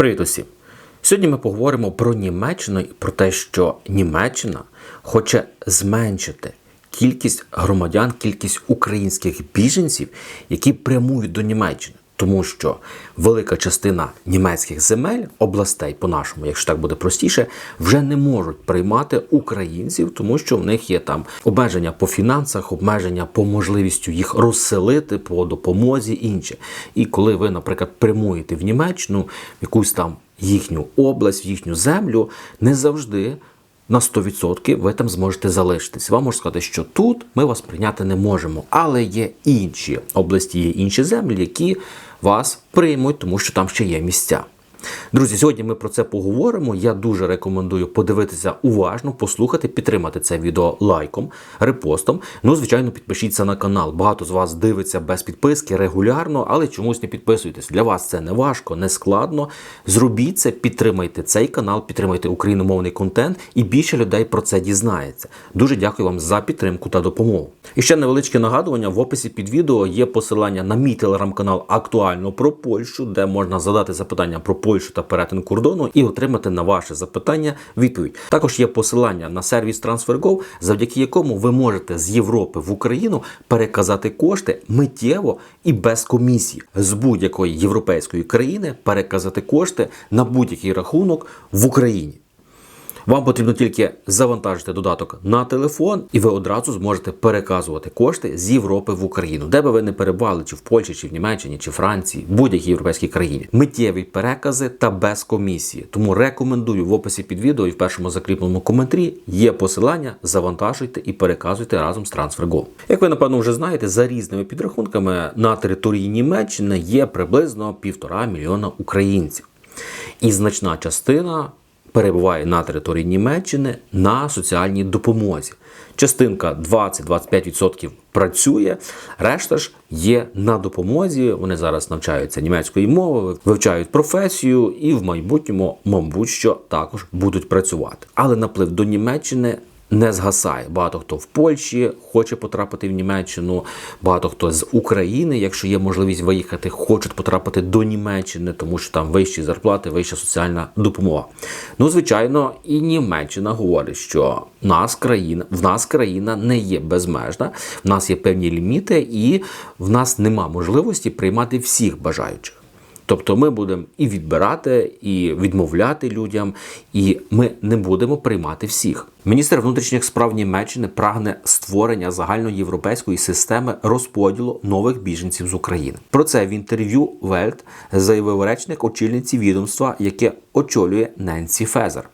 Привіт усім! Сьогодні ми поговоримо про Німеччину і про те, що Німеччина хоче зменшити кількість громадян, кількість українських біженців, які прямують до Німеччини. Тому що велика частина німецьких земель, областей, по-нашому, якщо так буде простіше, вже не можуть приймати українців, тому що в них є там обмеження по фінансах, обмеження по можливістю їх розселити, по допомозі інше. І коли ви, наприклад, прямуєте в Німеччину, якусь там їхню область, їхню землю, не завжди. На 100% ви там зможете залишитись. Вам можу сказати, що тут ми вас прийняти не можемо, але є інші області, є інші землі, які вас приймуть, тому що там ще є місця. Друзі, сьогодні ми про це поговоримо. Я дуже рекомендую подивитися уважно, послухати, підтримати це відео лайком, репостом. Ну, звичайно, підпишіться на канал. Багато з вас дивиться без підписки регулярно, але чомусь не підписуйтесь. Для вас це не важко, не складно. Зробіть це, підтримайте цей канал, підтримайте україномовний контент, і більше людей про це дізнається. Дуже дякую вам за підтримку та допомогу. І ще невеличке нагадування: в описі під відео є посилання на мій телеграм-канал Актуально про Польщу, де можна задати запитання про Польщу та перетин кордону і отримати на ваше запитання відповідь. Також є посилання на сервіс TransferGo, завдяки якому ви можете з Європи в Україну переказати кошти миттєво і без комісії з будь-якої європейської країни переказати кошти на будь-який рахунок в Україні. Вам потрібно тільки завантажити додаток на телефон, і ви одразу зможете переказувати кошти з Європи в Україну, де би ви не перебували, чи в Польщі, чи в Німеччині, чи Франції, будь-якій європейській країні. Миттєві перекази та без комісії. Тому рекомендую в описі під відео і в першому закріпленому коментарі є посилання. Завантажуйте і переказуйте разом з TransferGo. Як ви напевно вже знаєте, за різними підрахунками на території Німеччини є приблизно півтора мільйона українців. І значна частина перебуває на території Німеччини на соціальній допомозі. Частинка 20-25% працює, решта ж є на допомозі. Вони зараз навчаються німецької мови, вивчають професію і в майбутньому, мабуть, що також будуть працювати. Але наплив до Німеччини не згасає. Багато хто в Польщі хоче потрапити в Німеччину, багато хто з України, якщо є можливість виїхати, хочуть потрапити до Німеччини, тому що там вищі зарплати, вища соціальна допомога. Ну, звичайно, і Німеччина говорить, що нас країна, в нас країна не є безмежна, в нас є певні ліміти, і в нас нема можливості приймати всіх бажаючих. Тобто ми будемо і відбирати, і відмовляти людям, і ми не будемо приймати всіх. Міністр внутрішніх справ Німеччини прагне створення загальноєвропейської системи розподілу нових біженців з України. Про це в інтерв'ю Вельт заявив речник очільниці відомства, яке очолює Ненсі Фезер.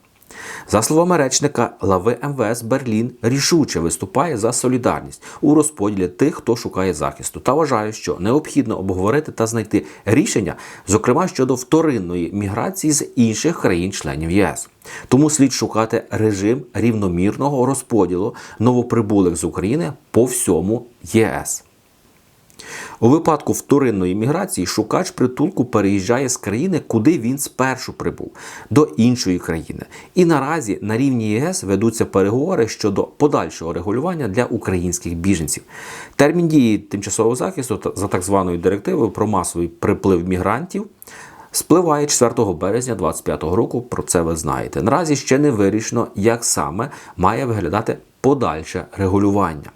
За словами речника, глави МВС Берлін рішуче виступає за солідарність у розподілі тих, хто шукає захисту, та вважає, що необхідно обговорити та знайти рішення, зокрема щодо вторинної міграції з інших країн-членів ЄС. Тому слід шукати режим рівномірного розподілу новоприбулих з України по всьому ЄС. У випадку вторинної міграції шукач притулку переїжджає з країни, куди він спершу прибув, до іншої країни. І наразі на рівні ЄС ведуться переговори щодо подальшого регулювання для українських біженців. Термін дії тимчасового захисту за так званою директивою про масовий приплив мігрантів. Спливає 4 березня 2025 року. Про це ви знаєте. Наразі ще не вирішено, як саме має виглядати подальше регулювання.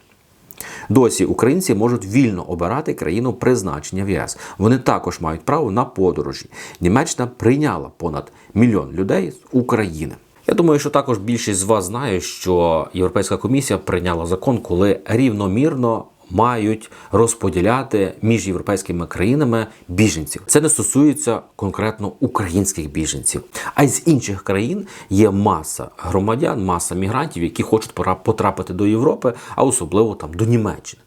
Досі українці можуть вільно обирати країну призначення в ЄС. Вони також мають право на подорожі. Німеччина прийняла понад мільйон людей з України. Я думаю, що також більшість з вас знає, що Європейська комісія прийняла закон, коли рівномірно мають розподіляти між європейськими країнами біженців. Це не стосується конкретно українських біженців, а й з інших країн є маса громадян, маса мігрантів, які хочуть потрапити до Європи, а особливо там до Німеччини.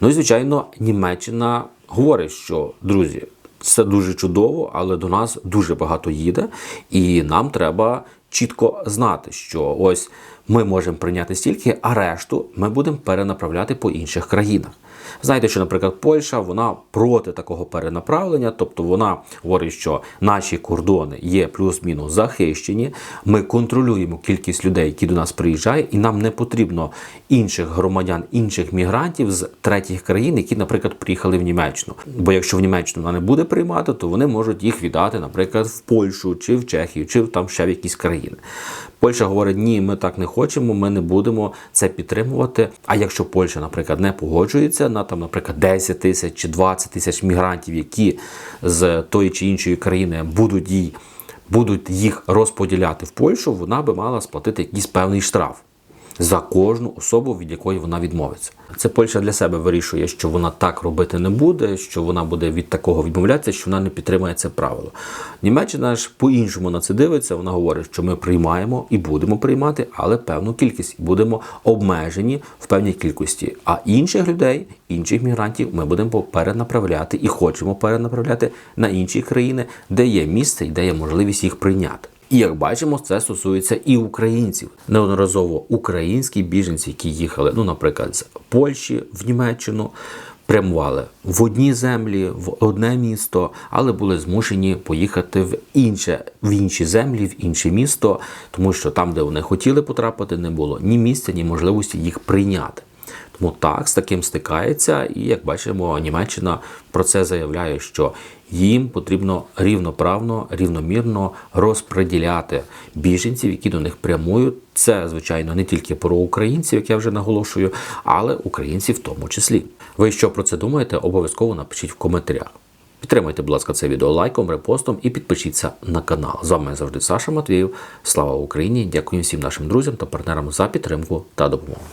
Ну і звичайно, Німеччина говорить, що друзі. Це дуже чудово, але до нас дуже багато їде, і нам треба чітко знати, що ось ми можемо прийняти стільки, а решту ми будемо перенаправляти по інших країнах. Знаєте, що, наприклад, Польща вона проти такого перенаправлення, тобто вона говорить, що наші кордони є плюс-мінус захищені. Ми контролюємо кількість людей, які до нас приїжджають, і нам не потрібно інших громадян, інших мігрантів з третіх країн, які, наприклад, приїхали в Німеччину. Бо якщо в Німеччину вона не буде приймати, то вони можуть їх віддати, наприклад, в Польщу чи в Чехію, чи там ще в якісь країни. Польща говорить, ні, ми так не хочемо, ми не будемо це підтримувати. А якщо Польща, наприклад, не погоджується на там, наприклад, 10 тисяч чи 20 тисяч мігрантів, які з тої чи іншої країни будуть їй будуть їх розподіляти в Польщу, вона би мала сплатити якийсь певний штраф за кожну особу, від якої вона відмовиться. Це Польща для себе вирішує, що вона так робити не буде, що вона буде від такого відмовлятися, що вона не підтримує це правило. Німеччина ж по-іншому на це дивиться. Вона говорить, що ми приймаємо і будемо приймати, але певну кількість будемо обмежені в певній кількості. А інших людей, інших мігрантів, ми будемо перенаправляти і хочемо перенаправляти на інші країни, де є місце і де є можливість їх прийняти. І як бачимо, це стосується і українців. Неодноразово українські біженці, які їхали, ну, наприклад, з Польщі в Німеччину, прямували в одні землі, в одне місто, але були змушені поїхати в інше, в інші землі, в інше місто, тому що там, де вони хотіли потрапити, не було ні місця, ні можливості їх прийняти. Тому так, з таким стикається, і як бачимо, Німеччина про це заявляє, що їм потрібно рівноправно, рівномірно розподіляти біженців, які до них прямують. Це, звичайно, не тільки про українців, як я вже наголошую, але українців в тому числі. Ви що про це думаєте? Обов'язково напишіть в коментарях. Підтримайте, будь ласка, це відео лайком, репостом і підпишіться на канал. З вами завжди Саша Матвіїв. Слава Україні! Дякую всім нашим друзям та партнерам за підтримку та допомогу.